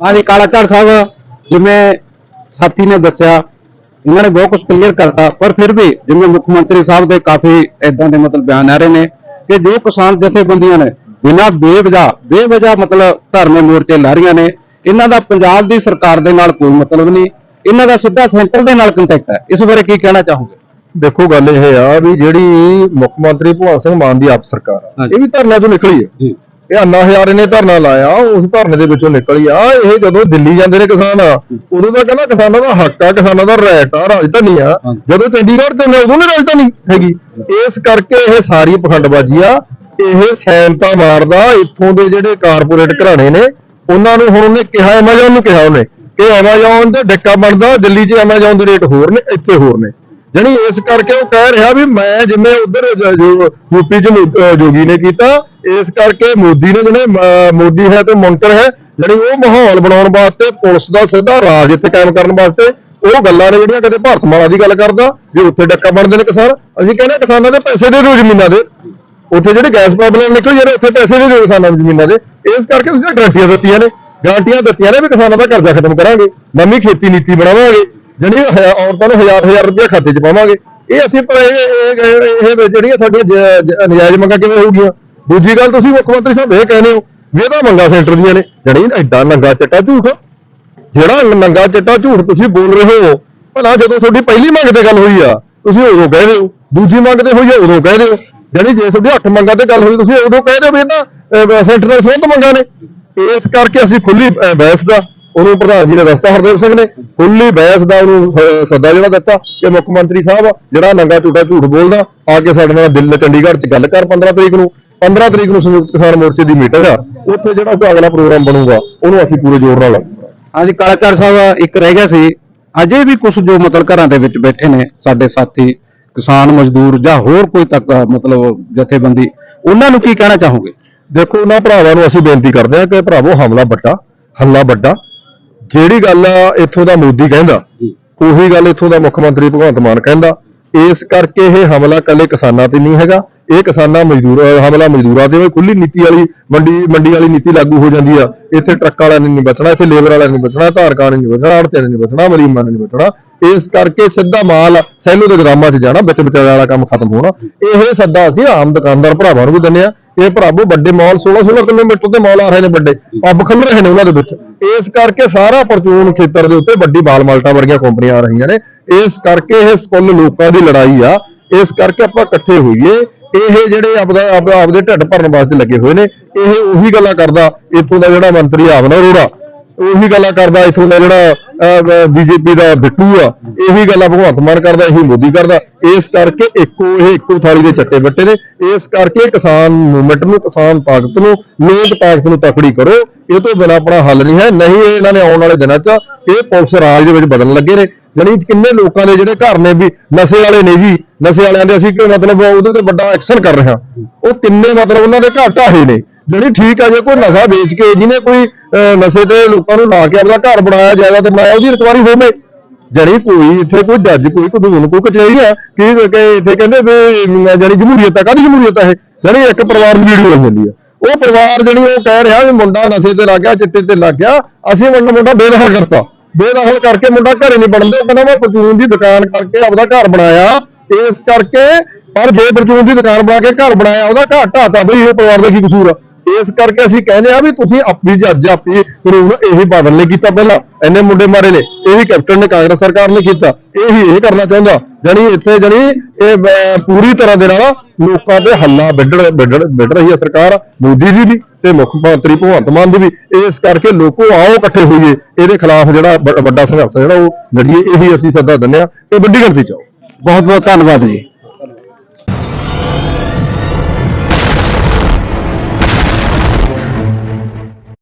ਹਾਂਜੀ ਕਾਲਾਚਾਰ ਸਾਹਿਬ ਜਿਵੇਂ ਸਾਥੀ ਨੇ ਦੱਸਿਆ ਇਹਨਾਂ ਨੇ ਬਹੁਤ ਕੁਝ ਕਲੀਅਰ ਕਰਤਾ ਪਰ ਫਿਰ ਵੀ ਜਿਵੇਂ ਮੁੱਖ ਮੰਤਰੀ ਸਾਹਿਬ ਦੇ ਕਾਫੀ ਇਦਾਂ ਦੇ ਮਤਲਬ ਬਿਆਨ ਆ ਰਹੇ ਨੇ ਕਿ ਜੋ ਕਿਸਾਨ ਜਥੇਬੰਦੀਆਂ ਨੇ ਬਿਨਾਂ ਬੇਵਜ੍ਹਾ ਬੇਵਜ੍ਹਾ ਮਤਲਬ ਧਰਨੇ ਮੋਰਚੇ ਲਾ ਰਹੀਆਂ ਨੇ ਇਹਨਾਂ ਦਾ ਪੰਜਾਬ ਦੀ ਸਰਕਾਰ ਦੇ ਨਾਲ ਕੋਈ ਮਤਲਬ ਨਹੀਂ ਇਹਨਾਂ ਦਾ ਸਿੱਧਾ ਸੈਂਟਰ ਦੇ ਨਾਲ ਕੰਟੈਕਟ ਹੈ। ਇਸ ਬਾਰੇ ਕੀ ਕਹਿਣਾ ਚਾਹੋਗੇ? ਦੇਖੋ ਗੱਲ ਇਹ ਆ ਵੀ ਜਿਹੜੀ ਮੁੱਖ ਮੰਤਰੀ ਭਗਵੰਤ ਸਿੰਘ ਮਾਨ ਦੀ ਆਪ ਸਰਕਾਰ ਆ। ਇਹ ਵੀ ਧਰਨੇ ਤੋਂ ਨਿਕਲੀ ਹੈ। ਜੀ। ਇਹ ਅੰਨਾ ਹਜ਼ਾਰੇ ਨੇ ਧਰਨਾ ਲਾਇਆ ਉਸ ਧਰਨੇ ਦੇ ਵਿੱਚੋਂ ਨਿਕਲੀ ਆ। ਇਹ ਜਦੋਂ ਦਿੱਲੀ ਜਾਂਦੇ ਨੇ ਕਿਸਾਨ ਉਦੋਂ ਤਾਂ ਕਹਿੰਦਾ ਕਿਸਾਨਾਂ ਦਾ ਹੱਕ ਆ ਕਿਸਾਨਾਂ ਦਾ ਰਾਈਟ ਆ ਰਾਜਧਾਨੀ ਆ। ਜਦੋਂ ਚੰਡੀਗੜ੍ਹ ਤੇ ਨੇ ਉਦੋਂ ਨਹੀਂ ਰਾਜਧਾਨੀ ਹੈਗੀ। ਇਸ ਕਰਕੇ ਇਹ ਸਾਰੀ ਪਖੰਡਬਾਜ਼ੀ ਆ ਇਹ ਸੈਨਤਾ ਮਾਰਦਾ ਇੱਥੋਂ ਦੇ ਜਿਹੜੇ ਕਾਰਪੋਰੇਟ ਘਰਾਣੇ ਨੇ ਉਹਨਾਂ ਨੂੰ ਹੁਣ ਉਹਨੇ ਕਿਹਾ ਐਮਾਜ਼ਨ ਨੂੰ ਕਿਹਾ ਉਹਨੇ ਕਿ ਐਮਾਜ਼ਨ ਤੇ ਡੱਕਾ ਬਣਦਾ ਦਿੱਲੀ 'ਚ ਐਮਾਜ਼ਨ ਦੇ ਰੇਟ ਹੋਰ ਨੇ ਇੱਥੇ ਹੋਰ ਨੇ। ਜਾਣੀ ਇਸ ਕਰਕੇ ਉਹ ਕਹਿ ਰਿਹਾ ਵੀ ਮੈਂ ਜਿਵੇਂ ਉਧਰ ਯੂਪੀ 'ਚ ਮੋ- ਜੋਗੀ ਨੇ ਕੀਤਾ, ਇਸ ਕਰਕੇ ਮੋਦੀ ਨੇ ਜਿਹਨੇ ਮੋਦੀ ਹੈ ਤੇ ਮੁਨਕਰ ਹੈ, ਜਾਣੀ ਉਹ ਮਾਹੌਲ ਬਣਾਉਣ ਵਾਸਤੇ, ਪੁਲਿਸ ਦਾ ਸਿੱਧਾ ਰਾਜ ਇੱਥੇ ਕਾਇਮ ਕਰਨ ਵਾਸਤੇ, ਉਹ ਗੱਲਾਂ ਨੇ ਜਿਹੜੀਆਂ ਕਦੇ ਭਾਰਤ ਮਾਲਾ ਦੀ ਗੱਲ ਕਰਦਾ, ਵੀ ਉੱਥੇ ਡੱਕਾ ਬਣਦੇ ਨੇ ਕਿਸਾਨ, ਅਸੀਂ ਕਹਿੰਦੇ ਹਾਂ ਕਿਸਾਨਾਂ ਦੇ ਪੈਸੇ ਦੇ ਦਿਓ ਜ਼ਮੀਨਾਂ ਦੇ। ਉੱਥੇ ਜਿਹੜੇ ਗੈਸ ਪਾਈਪਲਾਈਨ ਨਿਕਲ ਜਿਹੜੇ ਉੱਥੇ ਪੈਸੇ ਦੇ ਦਿਓ ਕਿਸਾਨਾਂ ਨੂੰ ਜ਼ਮੀਨਾਂ ਦੇ। ਇਸ ਕਰਕੇ ਤੁਸੀਂ ਗਰੰਟੀਆਂ ਦਿੱਤੀਆਂ ਨੇ। ਗਰੰਟੀਆਂ ਦਿੱਤੀਆਂ ਨੇ ਵੀ ਕਿਸਾਨਾਂ ਦਾ ਕਰਜ਼ਾ ਖਤਮ ਕਰਾਂਗੇ। ਨਵੀਂ ਖੇਤੀ ਨੀਤੀ ਬਣਾਵਾਂਗੇ। ਜਿਹੜੀ ਔਰਤਾਂ ਨੂੰ ਹਜ਼ਾਰ ਹਜ਼ਾਰ ਰੁਪਏ ਖਾਤੇ 'ਚ ਪਾਵਾਂਗੇ। ਇਹ ਅਸੀਂ ਪਰ ਇਹ ਜਿਹੜੀਆਂ ਸਾਡੀਆਂ ਨਜਾਇਜ਼ ਮੰਗਾਂ ਕਿਵੇਂ ਹੋਊਗੀਆਂ? ਦੂਜੀ ਗੱਲ ਤੁਸੀਂ ਮੁੱਖ ਮੰਤਰੀ ਸਾਹਿਬ ਇਹ ਕਹਿੰਦੇ ਹੋ ਵੀ ਇਹ ਤਾਂ ਮੰਗਾ ਸੈਂਟਰ ਦੀਆਂ ਨੇ। ਜਿਹੜੀ ਐਡਾ ਨੰਗਾ ਚੱਟਾ ਝੂਠ। ਜਿਹੜਾ ਨੰਗਾ ਚੱਟਾ ਝੂਠ ਤੁਸੀਂ ਬੋਲ ਰਹੇ ਹੋ, ਭਲਾ ਜਦੋਂ ਤੁਹਾਡੀ ਪਹਿਲੀ ਮੰਗ ਤੇ ਗੱਲ ਹੋਈ ਆ, ਤੁਸੀਂ ਉਦੋਂ ਕਹਿੰਦੇ ਹੋ ਦੂਜੀ ਮੰਗ ਤੇ ਹੋਈ ਆ, ਉਦੋਂ ਕਹਿੰਦੇ ਹੋ ਜਿਹੜੀ ਜੇ ਤੁਹਾਡੀ ਅੱਠ ਮੰਗਾਂ ਤੇ ਗੱਲ ਹੋਈ, ਤੁਸੀਂ ਉਦੋਂ ਕਹਿੰਦੇ ਹੋ ਵੀ ਇਹ ਸੈਂਟਰ ਨਾਲ ਸੰਬੰਧ ਮੰਗਾਂ ਨੇ। ਇਸ ਕਰਕੇ ਅਸੀਂ ਖੁੱਲੀ ਬਹਿਸ ਦਾ ਉਹਨੂੰ ਪ੍ਰਧਾਨ ਜੀ ਨੇ ਦੱਸਤਾ ਹਰਦੇਵ ਸਿੰਘ ਨੇ। ਖੁੱਲੀ ਬਹਿਸ ਦਾ ਉਹਨੂੰ ਸੱਦਾ ਜਿਹੜਾ ਦਿੱਤਾ ਕਿ ਮੁੱਖ ਮੰਤਰੀ ਸਾਹਿਬ ਜਿਹੜਾ ਨੰਗਾ ਝੂਠਾ ਝੂਠ ਬੋਲਦਾ ਆ ਕੇ ਸਾਡੇ ਨਾਲ ਦਿੱਲੀ ਚੰਡੀਗੜ੍ਹ 'ਚ ਗੱਲ ਕਰ 15 ਤਰੀਕ ਨੂੰ। 15 ਤਰੀਕ ਨੂੰ ਸੰਯੁਕਤ ਕਿਸਾਨ ਮੋਰਚੇ ਦੀ ਮੀਟਿੰਗ ਆ। ਉੱਥੇ ਜਿਹੜਾ ਕੋਈ ਅਗਲਾ ਪ੍ਰੋਗਰਾਮ ਬਣੂਗਾ ਉਹਨੂੰ ਅਸੀਂ ਪੂਰੇ ਜ਼ੋਰ ਨਾਲ ਹਾਂਜੀ ਕਾਲਾਚਾਰ ਸਾਹਿਬ ਇੱਕ ਰਹਿ ਗਿਆ ਸੀ। ਅਜੇ ਵੀ ਕੁਝ ਜੋ ਮਤਲਬ ਘਰਾਂ ਦੇ ਵਿੱਚ ਬੈਠੇ ਨੇ ਸਾਡੇ ਸਾਥੀ ਕਿਸਾਨ ਮਜ਼ਦੂਰ ਜਾਂ ਹੋਰ ਕੋਈ ਤੱਕ ਮਤਲਬ ਜਥੇਬੰਦੀ ਉਹਨਾਂ ਨੂੰ ਕੀ ਕਹਿਣਾ ਚਾਹੋਗੇ? ਦੇਖੋ ਉਹਨਾਂ ਭਰਾਵਾਂ ਨੂੰ ਅਸੀਂ ਬੇਨਤੀ ਕਰਦੇ ਹਾਂ ਕਿ ਭਰਾਵੋ ਹਮਲਾ ਵੱਡਾ ਹੱਲਾ ਵੱਡਾ। ਜਿਹੜੀ ਗੱਲ ਇੱਥੋਂ ਦਾ ਮੋਦੀ ਕਹਿੰਦਾ ਉਹੀ ਗੱਲ ਇੱਥੋਂ ਦਾ ਮੁੱਖ ਮੰਤਰੀ ਭਗਵੰਤ ਮਾਨ ਕਹਿੰਦਾ। ਇਸ ਕਰਕੇ ਇਹ ਹਮਲਾ ਕੱਲੇ ਕਿਸਾਨਾਂ ਤੇ ਨਹੀਂ ਹੈਗਾ ਇਹ ਕਿਸਾਨਾਂ ਮਜ਼ਦੂਰ ਹਮਲਾ ਮਜ਼ਦੂਰਾਂ ਤੇ ਹੋਏ ਖੁੱਲੀ ਨੀਤੀ ਵਾਲੀ ਮੰਡੀ ਮੰਡੀ ਵਾਲੀ ਨੀਤੀ ਲਾਗੂ ਹੋ ਜਾਂਦੀ ਆ। ਇੱਥੇ ਟਰੱਕ ਵਾਲਿਆਂ ਨੇ ਨਹੀਂ ਬਚਣਾ, ਇੱਥੇ ਲੇਬਰ ਵਾਲਿਆਂ ਨੇ ਨਹੀਂ ਬਚਣਾ ਧਾਰਕਾਂ ਨੇ ਨਹੀਂ ਬਚਣਾ ਆੜਤਿਆਂ ਨੇ ਨਹੀਂ ਬਚਣਾ ਮਰੀਮਾਂ ਨੇ ਨਹੀਂ ਬਚਣਾ। ਇਸ ਕਰਕੇ ਸਿੱਧਾ ਮਾਲ ਸੈਲੂ ਦੇ ਗੋਦਾਮਾਂ 'ਚ ਜਾਣਾ, ਵਿੱਚ ਵਿਚਾਲੇ ਵਾਲਾ ਕੰਮ ਖਤਮ ਹੋਣਾ। ਇਹ ਸੱਦਾ ਅਸੀਂ ਆਮ ਦੁਕਾਨਦਾਰ ਭਰਾਵਾਂ ਨੂੰ ਵੀ ਦਿੰਦੇ ਆ। ਇਹ ਭਰਾਵੋ ਵੱਡੇ ਮਾਲ 16 16 ਕਿਲੋਮੀਟਰ ਦੇ ਮਾਲ ਆ ਰਹੇ ਨੇ ਵੱਡੇ। ਪੱਬ ਖੁੱਲ ਰਹੇ ਨੇ ਉਹਨਾਂ ਦੇ ਵਿੱਚ। ਇਸ ਕਰਕੇ ਸਾਰਾ ਪਰਚੂਨ ਖੇਤਰ ਦੇ ਉੱਤੇ ਵੱਡੀ ਬਾਲ ਮਾਲਟਾਂ ਵਰਗੀਆਂ ਕੰਪਨੀਆਂ ਆ ਰਹੀਆਂ ਨੇ। ਇਸ ਕਰਕੇ ਇਹ ਕੁੱਲ ਲੋਕਾਂ ਦੀ ਲੜਾਈ ਆ। ਇਸ ਕਰਕੇ ਆਪਾਂ ਇਕੱਠੇ ਹੋਈਏ। ਇਹ ਜਿਹੜੇ ਆਪਦਾ ਆਪਦਾ ਆਪਦੇ ਢਿੱਡ ਭਰਨ ਵਾਸਤੇ ਲੱਗੇ ਹੋਏ ਨੇ, ਇਹ ਉਹੀ ਗੱਲਾਂ ਕਰਦਾ ਇੱਥੋਂ ਦਾ ਜਿਹੜਾ ਮੰਤਰੀ ਆਵਨ ਅਰੋੜਾ, ਉਹੀ ਗੱਲਾਂ ਕਰਦਾ ਇੱਥੋਂ ਦਾ ਜਿਹੜਾ ਬੀਜੇਪੀ ਦਾ ਬਿੱਟੂ ਆ, ਇਹੀ ਗੱਲਾਂ ਭਗਵੰਤ ਮਾਨ ਕਰਦਾ, ਇਹੀ ਮੋਦੀ ਕਰਦਾ। ਇਸ ਕਰਕੇ ਇੱਕੋ, ਇਹ ਇੱਕੋ ਥਾਲੀ ਦੇ ਚੱਟੇ ਬੱਟੇ ਨੇ। ਇਸ ਕਰਕੇ ਕਿਸਾਨ ਮੂਵਮੈਂਟ ਨੂੰ, ਕਿਸਾਨ ਤਾਕਤ ਨੂੰ, ਲੋਕ ਤਾਕਤ ਨੂੰ ਤਕੜੀ ਕਰੋ। ਇਹ ਤੋਂ ਬਿਨਾਂ ਆਪਣਾ ਹੱਲ ਨਹੀਂ ਹੈ। ਨਹੀਂ ਇਹਨਾਂ ਨੇ ਆਉਣ ਵਾਲੇ ਦਿਨਾਂ 'ਚ ਇਹ ਪੁਲਿਸ ਰਾਜ ਦੇ ਵਿੱਚ ਬਦਲਣ ਲੱਗੇ ਨੇ। ਜਾਣੀ ਕਿੰਨੇ ਲੋਕਾਂ ਦੇ ਜਿਹੜੇ ਘਰ ਨੇ ਵੀ, ਨਸ਼ੇ ਵਾਲੇ ਨੇ ਜੀ ਨਸ਼ੇ ਵਾਲਿਆਂ ਦੇ ਅਸੀਂ ਕਿ ਮਤਲਬ ਉਹਦੇ ਤੇ ਵੱਡਾ ਐਕਸ਼ਨ ਕਰ ਰਹੇ ਹਾਂ। ਉਹ ਕਿੰਨੇ ਮਤਲਬ ਉਹਨਾਂ ਦੇ ਘਾਟਾ ਢਾਹੇ ਨੇ, ਜਿਹੜੀ ਠੀਕ ਆ, ਜੇ ਕੋਈ ਨਸ਼ਾ ਵੇਚ ਕੇ ਜਿਹਨੇ ਕੋਈ ਨਸ਼ੇ ਤੇ ਲੋਕਾਂ ਨੂੰ ਲਾ ਕੇ ਆਪਣਾ ਘਰ ਬਣਾਇਆ ਤੇ ਬਣਾਇਆ ਉਹਦੀ ਰਿਕਵਰੀ ਹੋਵੇ। ਜਣੀ ਕੋਈ ਇੱਥੇ ਕੋਈ ਜੱਜ ਕੋਈ ਕਾਨੂੰਨ, ਕੋਈ ਕਚਹਿਰੀ ਆ, ਕਿ ਇੱਥੇ ਕਹਿੰਦੇ ਵੀ ਜਣੀ ਜਮਹੂਰੀਅਤ ਆ ਕਾਦੀ ਜਮਹੂਰੀਅਤ ਆ ਇਹ? ਜਣੀ ਇੱਕ ਪਰਿਵਾਰ ਦੀ ਵੀਡੀਓ ਬਣ ਜਾਂਦੀ ਆ। ਉਹ ਪਰਿਵਾਰ ਜਣੀ ਉਹ ਕਹਿ ਰਿਹਾ ਵੀ ਮੁੰਡਾ ਨਸ਼ੇ ਤੇ ਲੱਗ ਗਿਆ, ਚਿੱਟੇ ਤੇ ਲੱਗ ਗਿਆ, ਅਸੀਂ ਮੁੰਡਾ ਮੁੰਡਾ ਬੇਦਖਲ ਕਰਤਾ। ਬੇਦਖਲ ਕਰਕੇ ਮੁੰਡਾ ਘਰੇ ਨਹੀਂ ਬਣਦੇ, ਉਹ ਕਹਿੰਦਾ ਮੈਂ ਪਰਚੂਨ ਦੀ ਦੁਕਾਨ ਕਰਕੇ ਆਪਦਾ ਘਰ ਬਣਾਇਆ। ਇਸ ਕਰਕੇ ਪਰ ਜੇ ਪਰਚੂਨ ਦੀ ਦੁਕਾਨ ਬਣਾ ਕੇ ਘਰ ਬਣਾਇਆ, ਉਹਦਾ ਘਰ ਢਾਤਾ ਬਈ, ਇਹ ਪਰਿਵਾਰ ਦਾ ਕੀ ਕਸੂਰ ਆ? ਇਸ ਕਰਕੇ ਅਸੀਂ ਕਹਿੰਦੇ ਆ ਵੀ ਤੁਸੀਂ ਆਪਣੀ ਜੱਜ ਆਪਣੀ ਕਾਨੂੰਨ ਇਹੀ ਬਾਦਲ ਨੇ ਕੀਤਾ ਪਹਿਲਾਂ, ਇੰਨੇ ਮੁੰਡੇ ਮਾਰੇ ਨੇ, ਇਹੀ ਕੈਪਟਨ ਨੇ ਕਾਂਗਰਸ ਸਰਕਾਰ ਨੇ ਕੀਤਾ, ਇਹੀ ਇਹ ਕਰਨਾ ਚਾਹੁੰਦਾ, ਜਣੀ ਇੱਥੇ ਜਣੀ ਇਹ ਪੂਰੀ ਤਰ੍ਹਾਂ ਦੇ ਨਾਲ ਲੋਕਾਂ ਦੇ ਹੱਲਾ ਵੱਢਣ ਵੱਢਣ, ਵੱਢ ਰਹੀ ਹੈ ਸਰਕਾਰ, ਮੋਦੀ ਦੀ ਵੀ ਤੇ ਮੁੱਖ ਮੰਤਰੀ ਭਗਵੰਤ ਮਾਨ ਦੀ ਵੀ, ਇਸ ਕਰਕੇ ਲੋਕੋ ਆਓ ਇਕੱਠੇ ਹੋਈਏ, ਇਹਦੇ ਖਿਲਾਫ ਜਿਹੜਾ ਵੱਡਾ ਸੰਘਰਸ਼ ਜਿਹੜਾ ਉਹ ਲੜੀਏ, ਇਹੀ ਅਸੀਂ ਸੱਦਾ ਦਿੰਦੇ ਆ ਕਿ ਵੱਡੀ ਗਿਣਤੀ ਚ ਆਓ। ਬਹੁਤ ਬਹੁਤ ਧੰਨਵਾਦ ਜੀ।